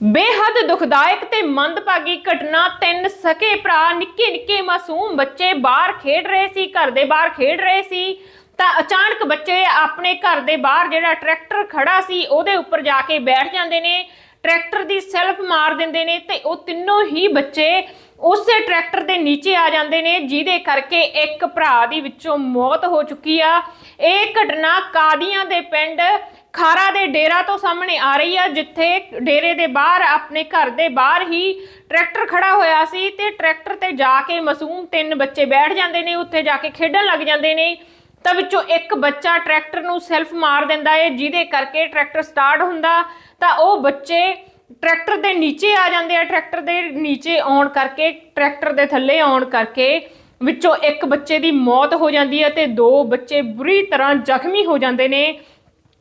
ਬੇਹੱਦ ਦੁਖਦਾਇਕ ਤੇ ਮੰਦਭਾਗੀ ਘਟਨਾ। ਤਿੰਨ ਸਕੇ ਭਰਾ, ਨਿੱਕੇ ਨਿੱਕੇ ਮਾਸੂਮ ਬੱਚੇ ਬਾਹਰ ਖੇਡ ਰਹੇ ਸੀ, ਘਰ ਦੇ ਬਾਹਰ ਖੇਡ ਰਹੇ ਸੀ। ਤਾਂ ਅਚਾਨਕ ਬੱਚੇ ਆਪਣੇ ਘਰ ਦੇ ਬਾਹਰ ਜਿਹੜਾ ਟਰੈਕਟਰ ਖੜਾ ਸੀ, ਉਹਦੇ ਉੱਪਰ ਜਾ ਕੇ ਬੈਠ ਜਾਂਦੇ ਨੇ। ਟਰੈਕਟਰ ਦੀ ਸੈਲਫ ਮਾਰ ਦਿੰਦੇ ਨੇ ਤੇ ਉਹ ਤਿੰਨੋਂ ਹੀ ਬੱਚੇ ਉਸੇ ਟਰੈਕਟਰ ਦੇ ਨੀਚੇ ਆ ਜਾਂਦੇ ਨੇ, ਜਿਹਦੇ ਕਰਕੇ ਇੱਕ ਭਰਾ ਦੀ ਵਿੱਚੋਂ ਮੌਤ ਹੋ ਚੁੱਕੀ ਆ। ਇਹ ਘਟਨਾ ਕਾਦੀਆਂ ਦੇ ਪਿੰਡ ਖਾਰਾ ਦੇ ਡੇਰਾ ਤੋਂ ਸਾਹਮਣੇ ਆ ਰਹੀ ਆ, ਜਿੱਥੇ ਡੇਰੇ ਦੇ ਬਾਹਰ, ਆਪਣੇ ਘਰ ਦੇ ਬਾਹਰ ਹੀ ਟਰੈਕਟਰ ਖੜਾ ਹੋਇਆ ਸੀ ਤੇ ਟਰੈਕਟਰ ਤੇ ਜਾ ਕੇ ਮਾਸੂਮ ਤਿੰਨ ਬੱਚੇ ਬੈਠ ਜਾਂਦੇ ਨੇ, ਉੱਥੇ ਜਾ ਕੇ ਖੇਡਣ ਲੱਗ ਜਾਂਦੇ ਨੇ। ਤਾਂ ਵਿੱਚੋਂ ਇੱਕ ਬੱਚਾ ਟਰੈਕਟਰ ਨੂੰ ਸੈਲਫ ਮਾਰ ਦਿੰਦਾ ਏ, ਜਿਹਦੇ ਕਰਕੇ ਟਰੈਕਟਰ ਸਟਾਰਟ ਹੁੰਦਾ। ਤਾਂ ਉਹ ਬੱਚੇ ਟਰੈਕਟਰ ਦੇ ਨੀਚੇ ਆ ਜਾਂਦੇ ਆ, ਟਰੈਕਟਰ ਦੇ ਨੀਚੇ ਆਉਣ ਕਰਕੇ, ਟਰੈਕਟਰ ਦੇ ਥੱਲੇ ਆਉਣ ਕਰਕੇ ਵਿੱਚੋਂ ਇੱਕ ਬੱਚੇ ਦੀ ਮੌਤ ਹੋ ਜਾਂਦੀ ਹੈ ਤੇ ਦੋ ਬੱਚੇ ਬੁਰੀ ਤਰ੍ਹਾਂ ਜ਼ਖਮੀ ਹੋ ਜਾਂਦੇ ਨੇ।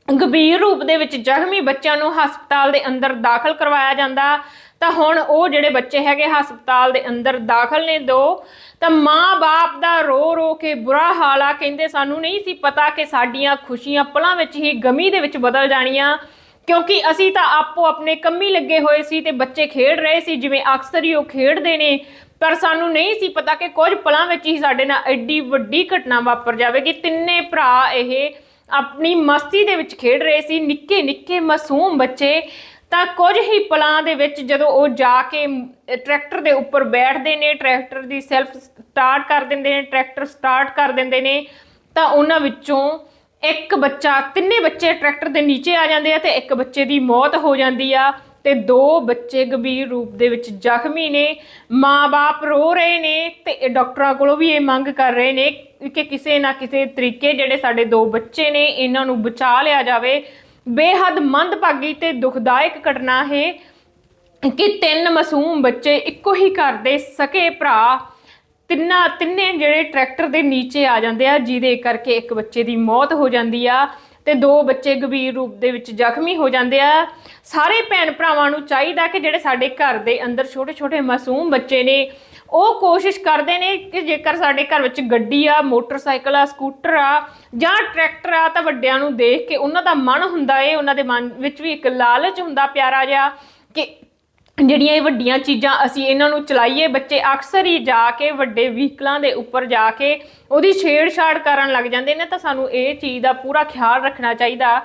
ਗੰਭੀਰ ਰੂਪ ਦੇ ਵਿੱਚ ਜ਼ਖਮੀ ਬੱਚਿਆਂ ਨੂੰ ਹਸਪਤਾਲ ਦੇ ਅੰਦਰ ਦਾਖਲ ਕਰਵਾਇਆ ਜਾਂਦਾ। ਤਾਂ ਹੁਣ ਉਹ ਜਿਹੜੇ ਬੱਚੇ ਹੈਗੇ ਹਸਪਤਾਲ ਦੇ ਅੰਦਰ ਦਾਖਲ ਨੇ ਦੋ। ਤਾਂ ਮਾਂ-ਬਾਪ ਦਾ ਰੋ ਰੋ ਕੇ ਬੁਰਾ ਹਾਲ ਆ, ਕਹਿੰਦੇ ਸਾਨੂੰ ਨਹੀਂ ਸੀ ਪਤਾ ਕਿ ਸਾਡੀਆਂ ਖੁਸ਼ੀਆਂ ਪਲਾਂ ਵਿੱਚ ਹੀ ਗਮੀ ਦੇ ਵਿੱਚ ਬਦਲ ਜਾਣੀਆਂ। ਕਿਉਂਕਿ ਅਸੀਂ ਤਾਂ ਆਪੋ ਆਪਣੇ ਕੰਮੀ ਲੱਗੇ ਹੋਏ ਸੀ ਤੇ ਬੱਚੇ ਖੇਡ ਰਹੇ ਸੀ, ਜਿਵੇਂ ਅਕਸਰ ਹੀ ਉਹ ਖੇਡਦੇ ਨੇ। ਪਰ ਸਾਨੂੰ ਨਹੀਂ ਸੀ ਪਤਾ ਕਿ ਕੁਝ ਪਲਾਂ ਵਿੱਚ ਹੀ ਸਾਡੇ ਨਾਲ ਐਡੀ ਵੱਡੀ ਘਟਨਾ ਵਾਪਰ ਜਾਵੇਗੀ। ਤਿੰਨੇ ਭਰਾ ਇਹ ਆਪਣੀ ਮਸਤੀ ਦੇ ਵਿੱਚ ਖੇਡ ਰਹੇ ਸੀ, ਨਿੱਕੇ ਨਿੱਕੇ ਮਾਸੂਮ ਬੱਚੇ, ਤਾਂ ਕੁਝ ਹੀ ਪਲਾਂ ਦੇ ਵਿੱਚ ਜਦੋਂ ਉਹ ਜਾ ਕੇ ਟਰੈਕਟਰ ਦੇ ਉੱਪਰ ਬੈਠਦੇ ਨੇ, ਟਰੈਕਟਰ ਦੀ ਸੈਲਫ ਸਟਾਰਟ ਕਰ ਦਿੰਦੇ ਨੇ, ਟਰੈਕਟਰ ਸਟਾਰਟ ਕਰ ਦਿੰਦੇ ਨੇ, ਤਾਂ ਉਹਨਾਂ ਵਿੱਚੋਂ ਇੱਕ ਬੱਚਾ, ਤਿੰਨੇ ਬੱਚੇ ਟਰੈਕਟਰ ਦੇ ਨੀਚੇ ਆ ਜਾਂਦੇ ਆ ਤੇ ਇੱਕ ਬੱਚੇ ਦੀ ਮੌਤ ਹੋ ਜਾਂਦੀ ਆ। ਤੇ ਦੋ ਬੱਚੇ ਗੰਭੀਰ ਰੂਪ ਦੇ ਵਿੱਚ ਜ਼ਖਮੀ ਨੇ, ਮਾਂ-ਬਾਪ ਰੋ ਰਹੇ ਨੇ ਤੇ ਇਹ ਡਾਕਟਰਾਂ ਕੋਲੋਂ ਵੀ ਇਹ ਮੰਗ ਕਰ ਰਹੇ ਨੇ ਕਿ ਕਿਸੇ ਨਾ ਕਿਸੇ ਤਰੀਕੇ ਜਿਹੜੇ ਸਾਡੇ ਦੋ ਬੱਚੇ ਨੇ, ਇਹਨਾਂ ਨੂੰ ਬਚਾ ਲਿਆ ਜਾਵੇ। ਬੇਹੱਦ ਮੰਦਭਾਗੀ ਤੇ ਦੁਖਦਾਇਕ ਘਟਨਾ ਹੈ ਕਿ ਤਿੰਨ ਮਾਸੂਮ ਬੱਚੇ ਇੱਕੋ ਹੀ ਘਰ ਦੇ ਸਕੇ ਭਰਾ। ਤਿੰਨਾਂ ਤਿੰਨੇ ਜਿਹੜੇ ਟਰੈਕਟਰ ਦੇ ਨੀਚੇ ਆ ਜਾਂਦੇ ਆ, ਜਿਹਦੇ ਕਰਕੇ ਇੱਕ ਬੱਚੇ ਦੀ ਮੌਤ ਹੋ ਜਾਂਦੀ ਆ। ਤੇ ਦੋ ਬੱਚੇ ਗੰਭੀਰ ਰੂਪ ਦੇ ਵਿੱਚ ਜ਼ਖਮੀ ਹੋ ਜਾਂਦੇ ਆ। ਸਾਰੇ ਭੈਣ ਭਰਾਵਾਂ ਨੂੰ ਚਾਹੀਦਾ ਕਿ ਜਿਹੜੇ ਸਾਡੇ ਘਰ ਦੇ ਅੰਦਰ ਛੋਟੇ-ਛੋਟੇ ਮਾਸੂਮ ਬੱਚੇ ਨੇ, ਉਹ ਕੋਸ਼ਿਸ਼ ਕਰਦੇ ਨੇ ਕਿ ਜੇਕਰ ਸਾਡੇ ਘਰ ਵਿੱਚ ਗੱਡੀ ਆ, ਮੋਟਰਸਾਈਕਲ ਆ, ਸਕੂਟਰ ਆ ਜਾਂ ਟਰੈਕਟਰ ਆ, ਤਾਂ ਵੱਡਿਆਂ ਨੂੰ ਦੇਖ ਕੇ ਉਹਨਾਂ ਦਾ ਮਨ ਹੁੰਦਾ ਏ, ਉਹਨਾਂ ਦੇ ਮਨ ਵਿੱਚ ਵੀ ਇੱਕ ਲਾਲਚ ਹੁੰਦਾ ਪਿਆਰਾ ਜਿਹਾ ਕਿ ਜਿਹੜੀਆਂ ਇਹ ਵੱਡੀਆਂ ਚੀਜ਼ਾਂ ਅਸੀਂ ਇਹਨਾਂ ਨੂੰ ਚਲਾਈਏ, ਬੱਚੇ ਅਕਸਰ ਹੀ ਜਾ ਕੇ ਵੱਡੇ ਵਹੀਕਲਾਂ ਦੇ ਉੱਪਰ ਜਾ ਕੇ ਉਹਦੀ ਛੇੜਛਾੜ ਕਰਨ ਲੱਗ ਜਾਂਦੇ ਨੇ, ਤਾਂ ਸਾਨੂੰ ਇਹ ਚੀਜ਼ ਦਾ ਪੂਰਾ ਖਿਆਲ ਰੱਖਣਾ ਚਾਹੀਦਾ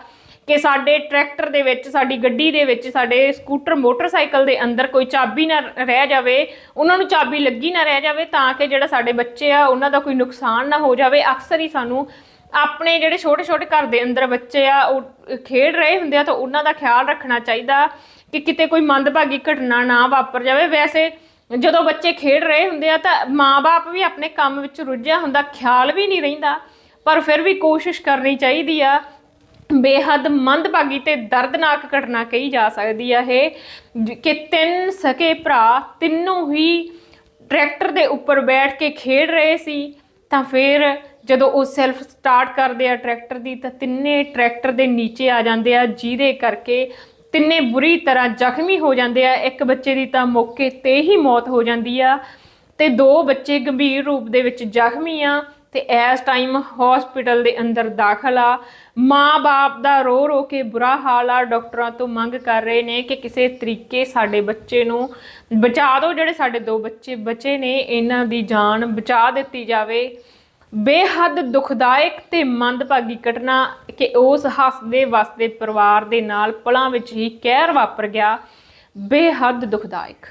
ਕਿ ਸਾਡੇ ਟਰੈਕਟਰ ਦੇ ਵਿੱਚ, ਸਾਡੀ ਗੱਡੀ ਦੇ ਵਿੱਚ, ਸਾਡੇ ਸਕੂਟਰ, ਮੋਟਰਸਾਈਕਲ ਦੇ ਅੰਦਰ ਕੋਈ ਚਾਬੀ ਨਾ ਰਹਿ ਜਾਵੇ, ਉਹਨਾਂ ਨੂੰ ਚਾਬੀ ਲੱਗੀ ਨਾ ਰਹਿ ਜਾਵੇ, ਤਾਂ ਕਿ ਜਿਹੜਾ ਸਾਡੇ ਬੱਚੇ ਆ, ਉਹਨਾਂ ਦਾ ਕੋਈ ਨੁਕਸਾਨ ਨਾ ਹੋ ਜਾਵੇ, ਅਕਸਰ ਹੀ ਸਾਨੂੰ ਆਪਣੇ ਜਿਹੜੇ ਛੋਟੇ ਛੋਟੇ ਘਰ ਦੇ ਅੰਦਰ ਬੱਚੇ ਆ, ਉਹ ਖੇਡ ਰਹੇ ਹੁੰਦੇ ਆ ਤਾਂ ਉਹਨਾਂ ਦਾ ਖਿਆਲ ਰੱਖਣਾ ਚਾਹੀਦਾ ਕਿ ਕਿਤੇ ਕੋਈ ਮੰਦਭਾਗੀ ਘਟਨਾ ਨਾ ਵਾਪਰ ਜਾਵੇ। ਵੈਸੇ ਜਦੋਂ ਬੱਚੇ ਖੇਡ ਰਹੇ ਹੁੰਦੇ ਆ ਤਾਂ ਮਾਪੇ ਵੀ ਆਪਣੇ ਕੰਮ ਵਿੱਚ ਰੁੱਝਿਆ ਹੁੰਦਾ, ਖਿਆਲ ਵੀ ਨਹੀਂ ਰਹਿੰਦਾ, ਪਰ ਫਿਰ ਵੀ ਕੋਸ਼ਿਸ਼ ਕਰਨੀ ਚਾਹੀਦੀ ਆ। ਬੇਹੱਦ ਮੰਦਭਾਗੀ ਤੇ ਦਰਦਨਾਕ ਘਟਨਾ ਕਹੀ ਜਾ ਸਕਦੀ ਆ ਇਹ ਕਿ ਤਿੰਨ ਸਕੇ ਭਰਾ ਤਿੰਨੋਂ ਹੀ ਟਰੈਕਟਰ ਦੇ ਉੱਪਰ ਬੈਠ ਕੇ ਖੇਡ ਰਹੇ ਸੀ ਤਾਂ ਫਿਰ ਜਦੋਂ ਉਹ ਸੈਲਫ ਸਟਾਰਟ ਕਰਦੇ ਆ ਟਰੈਕਟਰ ਦੀ, ਤਾਂ ਤਿੰਨੇ ਟਰੈਕਟਰ ਦੇ ਨੀਚੇ ਆ ਜਾਂਦੇ ਆ, ਜਿਹਦੇ ਕਰਕੇ ਤਿੰਨੇ ਬੁਰੀ ਤਰ੍ਹਾਂ ਜ਼ਖਮੀ ਹੋ ਜਾਂਦੇ ਆ। ਇੱਕ ਬੱਚੇ ਦੀ ਤਾਂ ਮੌਕੇ ਤੇ ਹੀ ਮੌਤ ਹੋ ਜਾਂਦੀ ਆ ਤੇ ਦੋ ਬੱਚੇ ਗੰਭੀਰ ਰੂਪ ਦੇ ਵਿੱਚ ਜ਼ਖਮੀ ਆ ਤੇ ਇਸ ਟਾਈਮ ਹਸਪੀਟਲ ਦੇ ਅੰਦਰ ਦਾਖਲ ਆ। ਮਾਂ-ਬਾਪ ਦਾ ਰੋ ਰੋ ਕੇ ਬੁਰਾ ਹਾਲ ਆ। ਡਾਕਟਰਾਂ ਤੋਂ ਮੰਗ ਕਰ ਰਹੇ ਨੇ ਕਿ ਕਿਸੇ ਤਰੀਕੇ ਸਾਡੇ ਬੱਚੇ ਨੂੰ ਬਚਾ ਦਿਓ। ਜਿਹੜੇ ਸਾਡੇ ਦੋ ਬੱਚੇ ਬਚੇ ਨੇ, ਇਹਨਾਂ ਦੀ ਜਾਨ ਬਚਾ ਦਿੱਤੀ ਜਾਵੇ। ਬੇਹੱਦ ਦੁਖਦਾਇਕ ਤੇ ਮੰਦਭਾਗੀ ਘਟਨਾ ਕਿ ਉਸ ਹੱਸਦੇ ਵਸਦੇ ਪਰਿਵਾਰ ਦੇ ਨਾਲ ਪਲਾਂ ਵਿੱਚ ਹੀ ਕਹਿਰ ਵਾਪਰ ਗਿਆ। ਬੇਹੱਦ ਦੁਖਦਾਇਕ।